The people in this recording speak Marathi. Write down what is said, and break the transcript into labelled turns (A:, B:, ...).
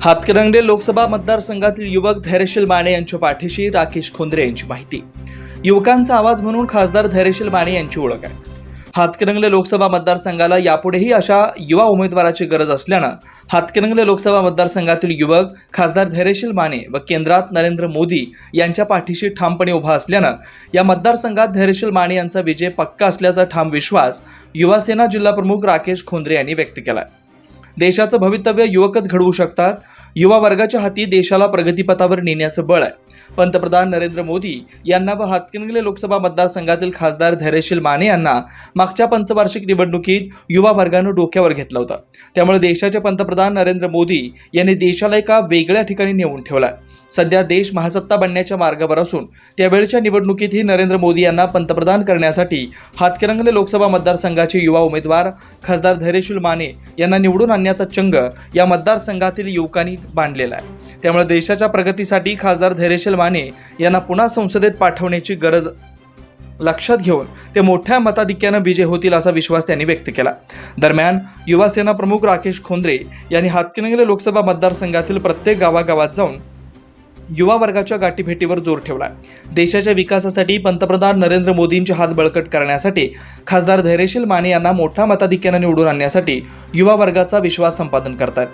A: हातकरंगले लोकसभा मतदारसंघातील युवक धैर्यशील माने यांच्या पाठीशी राकेश खोंद्रे यांची माहिती. युवकांचा आवाज म्हणून खासदार धैर्यशील माने यांची ओळख आहे. हातकरंगले लोकसभा मतदारसंघाला यापुढेही अशा युवा उमेदवाराची गरज असल्यानं हातकरंगले लोकसभा मतदारसंघातील युवक खासदार धैर्यशील माने व केंद्रात नरेंद्र मोदी यांच्या पाठीशी ठामपणे उभा असल्यानं या मतदारसंघात धैर्यशील माने यांचा विजय पक्का असल्याचा ठाम विश्वास युवासेना जिल्हाप्रमुख राकेश खोंद्रे यांनी व्यक्त केला देशाचं भवितव्य युवकच घडवू शकतात युवा वर्गाच्या हाती देशाला प्रगतीपथावर नेण्याचं बळ आहे. पंतप्रधान नरेंद्र मोदी यांना व हातकणंगले लोकसभा मतदारसंघातील खासदार धैर्यशील माने यांना मागच्या पंचवार्षिक निवडणुकीत युवा वर्गानं डोक्यावर घेतला होता. त्यामुळे देशाचे पंतप्रधान नरेंद्र मोदी यांनी देशाला एका वेगळ्या ठिकाणी नेऊन ठेवलाय. सध्या देश महासत्ता बनण्याच्या मार्गावर असून त्यावेळच्या निवडणुकीतही नरेंद्र मोदी यांना पंतप्रधान करण्यासाठी हातकरंगले लोकसभा मतदारसंघाचे युवा उमेदवार खासदार धैर्यशील माने यांना निवडून आणण्याचा चंग या मतदारसंघातील युवकांनी बांधलेला आहे. त्यामुळे देशाच्या प्रगतीसाठी खासदार धैर्यशील माने यांना पुन्हा संसदेत पाठवण्याची गरज लक्षात घेऊन ते मोठ्या मताधिक्यानं विजय होतील असा विश्वास त्यांनी व्यक्त केला. दरम्यान युवासेना प्रमुख राकेश खोंद्रे यांनी हातकणंगले लोकसभा मतदारसंघातील प्रत्येक गावागावात जाऊन युवा वर्गाच्या गाठीभेटीवर जोर ठेवला देशाच्या विकासासाठी पंतप्रधान नरेंद्र मोदींचे हात बळकट करण्यासाठी खासदार धैर्यशील माने यांना मोठ्या मताधिक्यानं निवडून आणण्यासाठी युवा वर्गाचा विश्वास संपादन करतात